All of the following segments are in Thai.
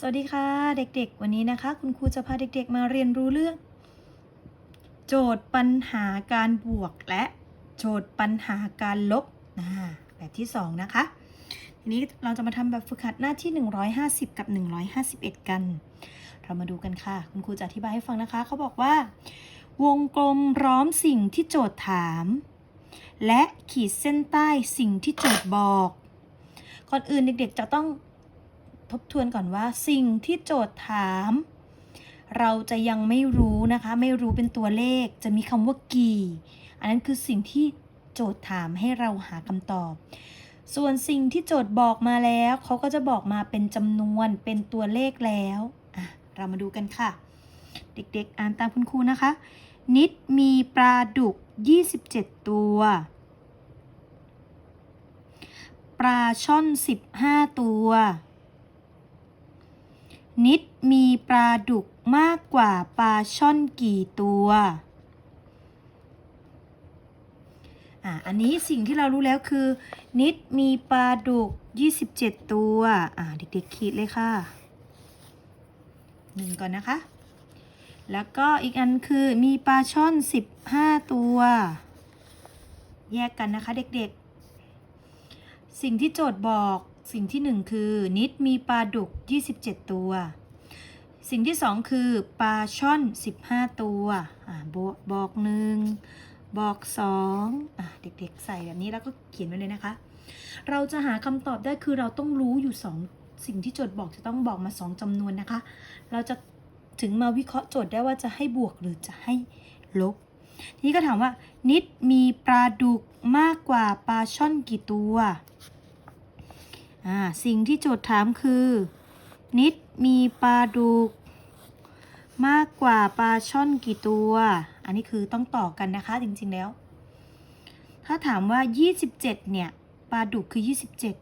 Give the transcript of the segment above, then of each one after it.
สวัสดีค่ะเด็กๆ วันนี้นะคะ คุณครูจะพาเด็กๆมาเรียนรู้เรื่อง โจทย์ปัญหาการบวกและโจทย์ปัญหาการลบอ่าแบบที่ 2 นะคะ ทีนี้เราจะมาทำแบบฝึกหัดหน้าที่ 150 กับ 151 กัน เรามาดูกันค่ะ คุณครูจะอธิบายให้ฟังนะคะ เขาบอกว่า วงกลมร้อมสิ่งที่โจทย์ถาม และขีดเส้นใต้สิ่งที่โจทย์บอก ก่อนอื่นเด็กๆจะต้อง ทบทวนก่อนว่า สิ่งที่โจทย์ถาม เราจะยังไม่รู้นะคะ ไม่รู้เป็นตัวเลขจะมีคำว่ากี่ อันนั้นคือสิ่งที่โจทย์ถามให้เราหาคำตอบ ส่วนสิ่งที่โจทย์บอกมาแล้ว เขาก็จะบอกมาเป็นจำนวนเป็นตัวเลขแล้วอะเรามาดูกันค่ะ เด็กๆ อ่านตามคุณครูนะคะ นิดมีปลาดุก 27 ตัวปลาช่อน 15 ตัว นิดมีปลาดุกมากกว่าปลาช่อนกี่ตัวอะอันนี้สิ่งที่เรารู้แล้วคือ นิดมีปลาดุก 27 ตัวอะเด็กๆขีดเลยค่ะหนึ่งก่อนนะคะ แล้วก็อีกอันคือมีปลาช่อน 15 ตัว แยกกันนะคะเด็กๆ สิ่งที่โจทย์บอก สิ่งที่หนึ่งคือ นิดมีปลาดุก 27 ตัว สิ่งที่สองคือปลาช่อน 15 ตัวอบบอกหนึ่งบอกสองอเด็กๆใส่แบบนี้แล้วก็เขียนไว้เลยนะคะ เราจะหาคำตอบได้คือเราต้องรู้อยู่สองสิ่งที่โจทย์บอกจะต้องบอกมาสองจำนวนนะคะ เราจะถึงมาวิเคราะห์โจทย์ได้ว่าจะให้บวกหรือจะให้ลบทีนี้ก็ถามว่า นิดมีปลาดุกมากกว่าปลาช่อนกี่ตัว สิ่งที่โจทย์ถามคือ นิดมีปลาดุก มากกว่าปลาช่อนกี่ตัว อันนี้คือต้องต่อกันนะคะจริงๆแล้ว ถ้าถามว่า 27 เนี่ยปลาดุกคือ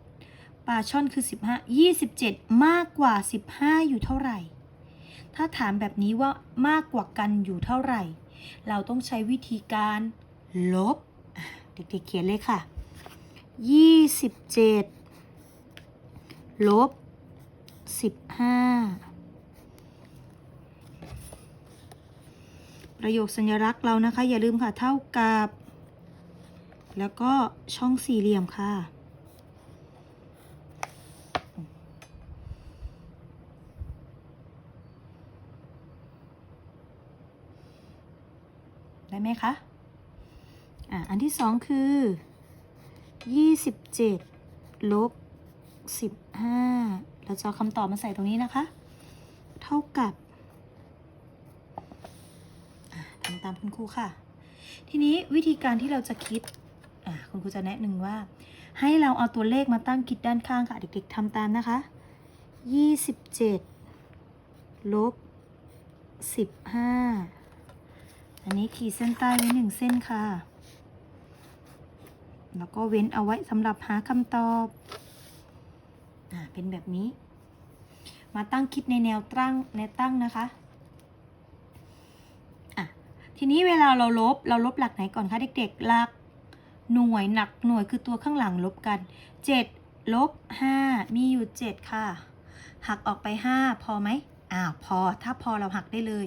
27 ปลาช่อนคือ 15 27 มากกว่า 15 อยู่เท่าไหร่ ถ้าถามแบบนี้ว่ามากกว่ากันอยู่เท่าไหร่ เราต้องใช้วิธีการลบ เด็กๆเขียนเลยค่ะ 27 ลบ15ประโยคสัญลักษณ์เรานะคะ อย่าลืมค่ะ เท่ากับ แล้วก็ช่องสี่เหลี่ยมค่ะ ได้ไหมคะอะอันที่สองคือ27ลบ 15เราจะเอาคำตอบมาใส่ตรงนี้นะคะ เท่ากับทำตามคุณครูค่ะ ทีนี้วิธีการที่เราจะคิดคุณครูจะแนะนำว่า ให้เราเอาตัวเลขมาตั้งคิดด้านข้างค่ะเด็กๆทำตามนะคะ 27 ลบ 15 อันนี้ขีดเส้นใต้ไว้หนึ่งเส้นค่ะ แล้วก็เว้นเอาไว้สำหรับหาคำตอบ อ่าเป็นแบบนี้ มาตั้งคิดในแนวตั้งแนวตั้งนะคะอะทีนี้เวลาเราลบเราลบหลักไหนก่อนคะเด็กๆหลักหน่วยหนักหน่วยคือตัวข้างหลังลบกัน7ลบ5มีอยู่ 7 ค่ะ หักออกไป 5 พอไหมอ้าวพอถ้าพอเราหักได้เลย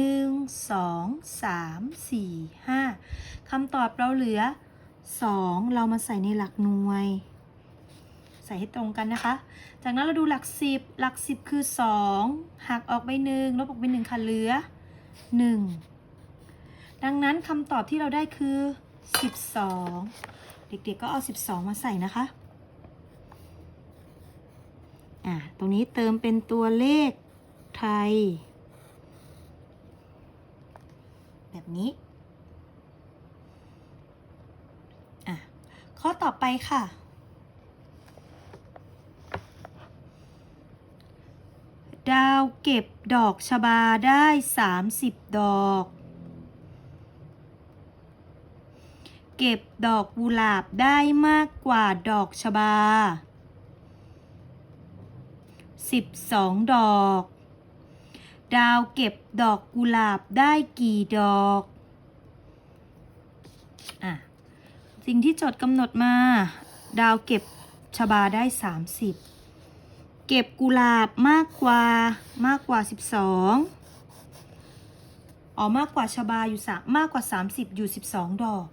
1 2 3 4 5คำตอบเราเหลือ 2 เรามาใส่ในหลักหน่วย ส่ให้ตรงกันนะคะ จากนั้นเราดูหลัก10หลัก10คือ2หักออกไป1ลบออกไป1ค่ะเหลือ1ดังนั้นคำตอบที่เราได้คือ12เด็กๆก็เอา12มาใส่นะคะอะตรงนี้เติมเป็นตัวเลขไทย แบบนี้ อะ ข้อต่อไปค่ะ ดาวเก็บดอกชบาได้ 30 ดอก เก็บดอกกุหลาบได้มากกว่าดอกชบา 12 ดอก ดาวเก็บดอกกุหลาบได้กี่ดอกอะสิ่งที่โจทย์กำหนดมา ดาวเก็บชบาได้ 30 เก็บกุหลาบมากกว่ามากกว่า 12อ๋อมากกว่าชบาอยู่สามมากกว่า 30 อยู่ 12 ดอก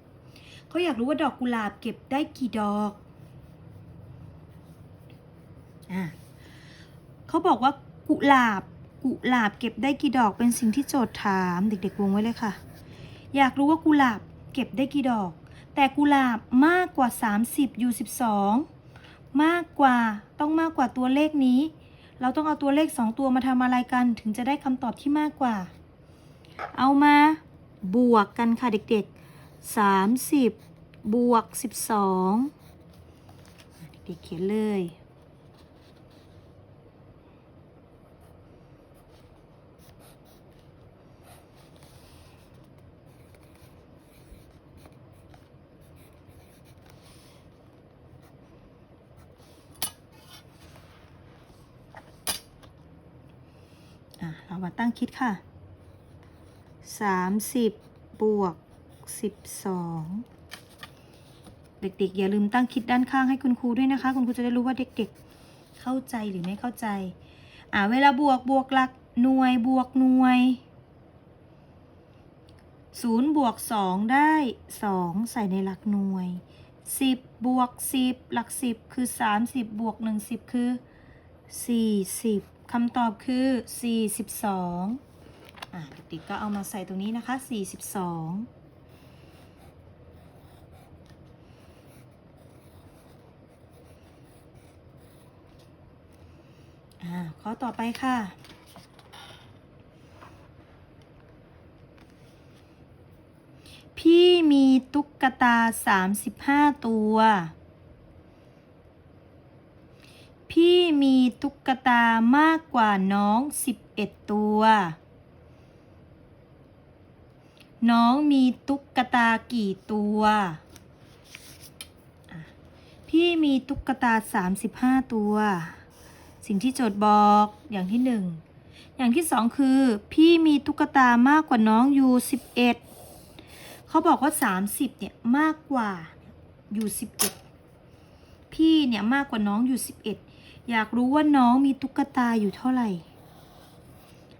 เขาอยากรู้ว่าดอกกุหลาบเก็บได้กี่ดอกอะเขาบอกว่ากุหลาบกุหลาบเก็บได้กี่ดอกเป็นสิ่งที่โจทย์ถามเด็กๆวงไว้เลยค่ะ อยากรู้ว่ากุหลาบเก็บได้กี่ดอก แต่กุหลาบมากกว่า 30อยู่12 มากกว่าต้องมากกว่าตัวเลขนี้ เราต้องเอาตัวเลข 2 ตัวมาทำอะไรกัน ถึงจะได้คำตอบที่มากกว่า เอามาบวกกันค่ะเด็กๆ 30 บวก 12 เด็กๆเขียนเลย อะ เรามาตั้งคิดค่ะ 30 บวก 12 เด็กๆ อย่าลืมตั้งคิดด้านข้างให้คุณครูด้วยนะคะ คุณครูจะได้รู้ว่าเด็กๆ เข้าใจหรือไม่เข้าใจ อะเวลาบวกบวกหลักหน่วยบวกหน่วย0บวก2ได้2ใส่ในหลักหน่วย10บวก10หลัก10คือ30บวก1 10คือ40 คำตอบคือ 42 อะเด็กๆก็เอามาใส่ตรงนี้นะคะ 42อ่าข้อต่อไปค่ะ พี่มีตุ๊กตา 35 ตัว พี่มีตุ๊กตามากกว่าน้อง 11 ตัว น้องมีตุ๊กตากี่ตัว พี่มีตุ๊กตา 35 ตัว สิ่งที่โจทย์บอกอย่างที่หนึ่ง อย่างที่สองคือ พี่มีตุ๊กตามากกว่าน้องอยู่ 11 เขาบอกว่า 30 เนี่ยมากกว่าอยู่ 11พี่เนี่ยมากกว่าน้องอยู่ 11 อยากรู้ว่าน้องมีตุ๊กตาอยู่เท่าไหร่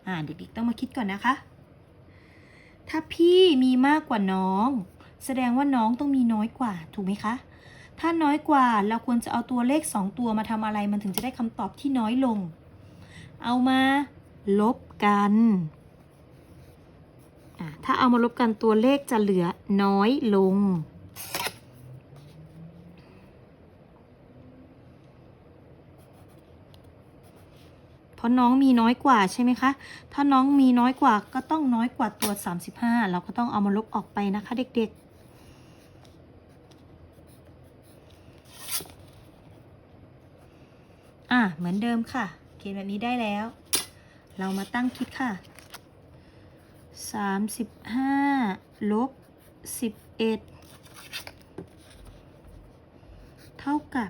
อ่าเด็กๆต้องมาคิดก่อนนะคะ ถ้าพี่มีมากกว่าน้อง แสดงว่าน้องต้องมีน้อยกว่าถูกไหมคะ ถ้าน้อยกว่าเราควรจะเอาตัวเลข 2 ตัวมาทำอะไรมันถึงจะได้คำตอบที่น้อยลง เอามาลบกันอะถ้าเอามาลบกันตัวเลขจะเหลือน้อยลง เพราน้องมีน้อยกว่าใช่ไหมคะ ถ้าน้องมีน้อยกว่าก็ต้องน้อยกว่าตัว 35 เราก็ต้องเอามาลบออกไปนะคะ เด็กๆอะเหมือนเดิมค่ะ เขียนแบบนี้ได้แล้ว เรามาตั้งคิดค่ะ 35ลบ11 เท่ากับ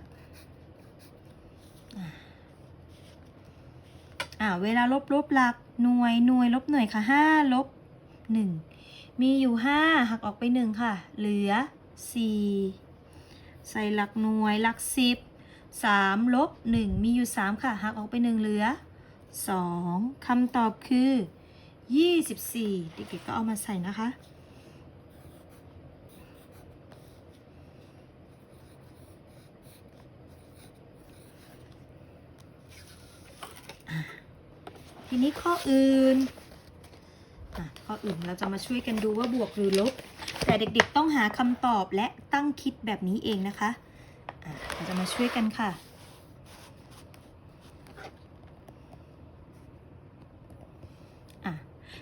อ่าเวลาลบลบหลักหน่วยหน่วยลบหน่วยค่ะห้าลบหนึ่งมีอยู่ห้าหักออกไปหนึ่งค่ะ เหลือสี่ใส่หลักหน่วยหลักสิบสามลบหนึ่งมีอยู่สามค่ะหักออกไปหนึ่งเหลือสองคำตอบคือยี่สิบสี่เด็กๆก็เอามาใส่นะคะ ทีนี้ข้ออื่นข้ออื่นเราจะมาช่วยกันดูว่าบวกหรือลบ แต่เด็กๆต้องหาคำตอบและตั้งคิดแบบนี้เองนะคะะเราจะมาช่วยกันค่ะ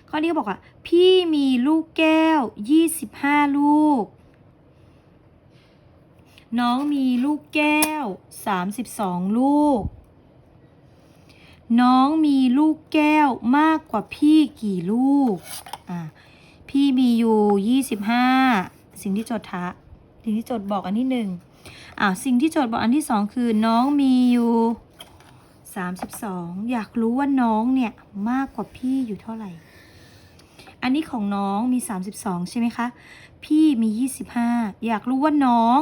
ข้อนี้เขาบอกว่า พี่มีลูกแก้ว 25 ลูก น้องมีลูกแก้ว 32 ลูก น้องมีลูกแก้วมากกว่าพี่กี่ลูก อะพี่มีอยู่25สิ่งที่โจทย์ทะสิ่งที่โจทย์บอกอันที่หนึ่งอะสิ่งที่โจทย์บอกอันที่สองคือน้องมีอยู่32อยากรู้ว่าน้องเนี่ยมากกว่าพี่อยู่เท่าไหร่ อันนี้ของน้องมี32ใช่ไหมคะ พี่มี25อยากรู้ว่าน้อง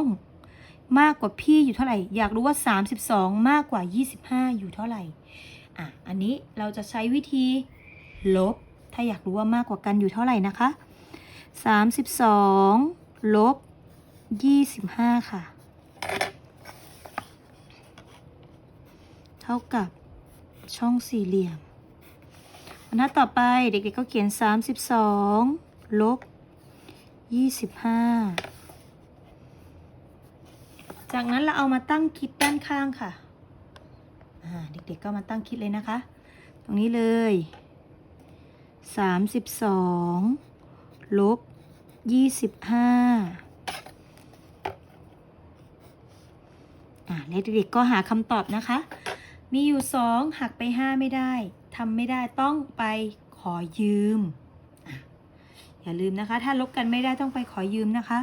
มากกว่าพี่อยู่เท่าไหร่ อยากรู้ว่า32มากกว่า25อยู่เท่าไหร่ อะอันนี้เราจะใช้วิธีลบ ถ้าอยากรู้ว่ามากกว่ากันอยู่เท่าไหร่นะคะ 32ลบ25 ค่ะ เท่ากับช่องสี่เหลี่ยมบรรทัดต่อไปเด็กๆก็เขียน 32ลบ25 จากนั้นเราเอามาตั้งคิดด้านข้างค่ะ เด็กๆก็มาตั้งคิดเลยนะคะ ตรงนี้เลย32ลบ25อ่าและเด็กๆก็หาคำตอบนะคะ มีอยู่2หักไป5ไม่ได้ทำไม่ได้ต้องไปขอยืม อย่าลืมนะคะ ถ้าลบกันไม่ได้ต้องไปขอยืมนะคะ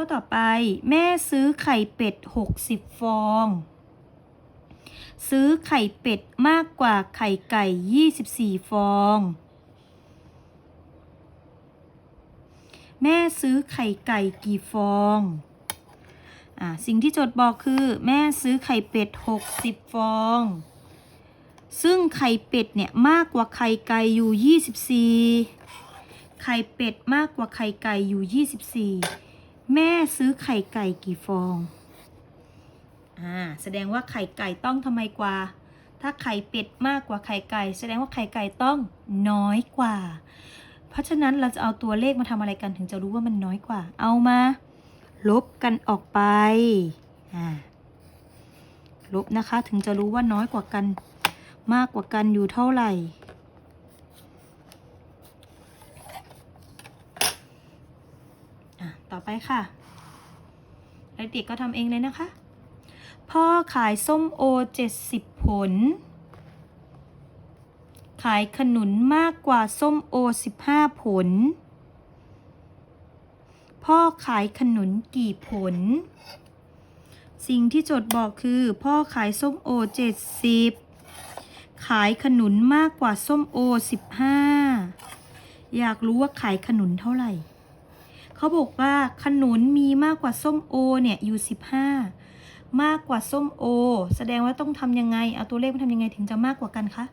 ข้อต่อไป แม่ซื้อไข่เป็ด 60 ฟอง ซื้อไข่เป็ดมากกว่าไข่ไก่ 24 ฟอง แม่ซื้อไข่ไก่กี่ฟองอ่าสิ่งที่โจทย์บอกคือ แม่ซื้อไข่เป็ด 60 ฟอง ซึ่งไข่เป็ดเนี่ยมากกว่าไข่ไก่อยู่ 24ไข่เป็ดมากกว่าไข่ไก่อยู่ 24 แม่ซื้อไข่ไก่กี่ฟอง อ่า แสดงว่าไข่ไก่ต้องทำไมกว่า ถ้าไข่เป็ดมากกว่าไข่ไก่ แสดงว่าไข่ไก่ต้องน้อยกว่า เพราะฉะนั้นเราจะเอาตัวเลขมาทำอะไรกันถึงจะรู้ว่ามันน้อยกว่า เอามา ลบกันออกไป อ่า ลบนะคะถึงจะรู้ว่าน้อยกว่ากัน มากกว่ากันอยู่เท่าไหร่ อะต่อไปค่ะเด็กๆก็ทำเองเลยนะคะ พ่อขายส้มโอ 70 ผล ขายขนุนมากกว่าส้มโอ 15 ผล พ่อขายขนุนกี่ผล สิ่งที่โจทย์บอกคือ พ่อขายส้มโอ 70 ขายขนุนมากกว่าส้มโอ 15 อยากรู้ว่าขายขนุนเท่าไหร่ เขาบอกว่าขนุนมีมากกว่าส้มโอเนี่ยอยู่ 15 มากกว่าส้มโอ แสดงว่าต้องทำยังไง เอาตัวเลขมาทำยังไงถึงจะมากกว่ากันคะ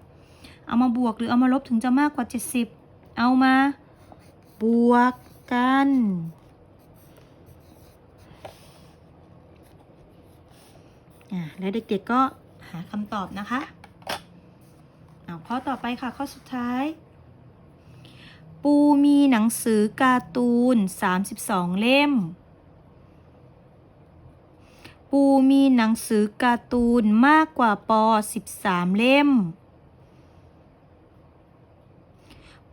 เอามาบวกหรือเอามาลบถึงจะมากกว่า 70 เอามา บวกกันอ่าแล้วเด็กๆก็หาคำตอบนะคะ เอาข้อต่อไปค่ะข้อสุดท้าย ปูมีหนังสือการ์ตูน 32 เล่ม ปูมีหนังสือการ์ตูนมากกว่าปอ13 เล่ม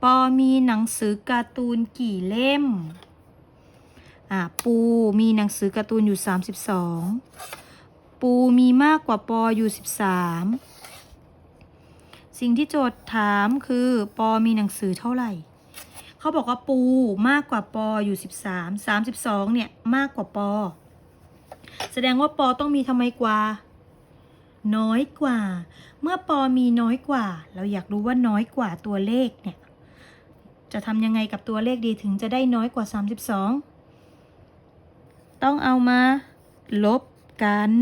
ปอมีหนังสือการ์ตูนกี่เล่ม อ่าปูมีหนังสือการ์ตูนอยู่ 32 ปูมีมากกว่าปออยู่ 13 สิ่งที่โจทย์ถามคือ ปอมีหนังสือเท่าไหร่ เขาบอกว่าปูมากกว่าปออยู่ 13 32 เนี่ยมากกว่าปอ แสดงว่าปอต้องมีทำไมกว่า น้อยกว่า เมื่อปอมีน้อยกว่า เราอยากรู้ว่าน้อยกว่าตัวเลขเนี่ย จะทำยังไงกับตัวเลขดีถึงจะได้น้อยกว่า 32 ต้องเอามา ลบกัน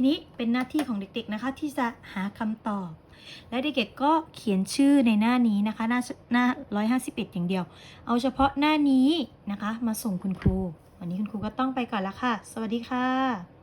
ทีนี้เป็นหน้าที่ของเด็กๆนะคะ ที่จะหาคำตอบ และเด็กๆก็เขียนชื่อในหน้านี้นะคะ หน้าหน้า151อย่างเดียว เอาเฉพาะหน้านี้นะคะ มาส่งคุณครู วันนี้คุณครูก็ต้องไปก่อนละค่ะ สวัสดีค่ะ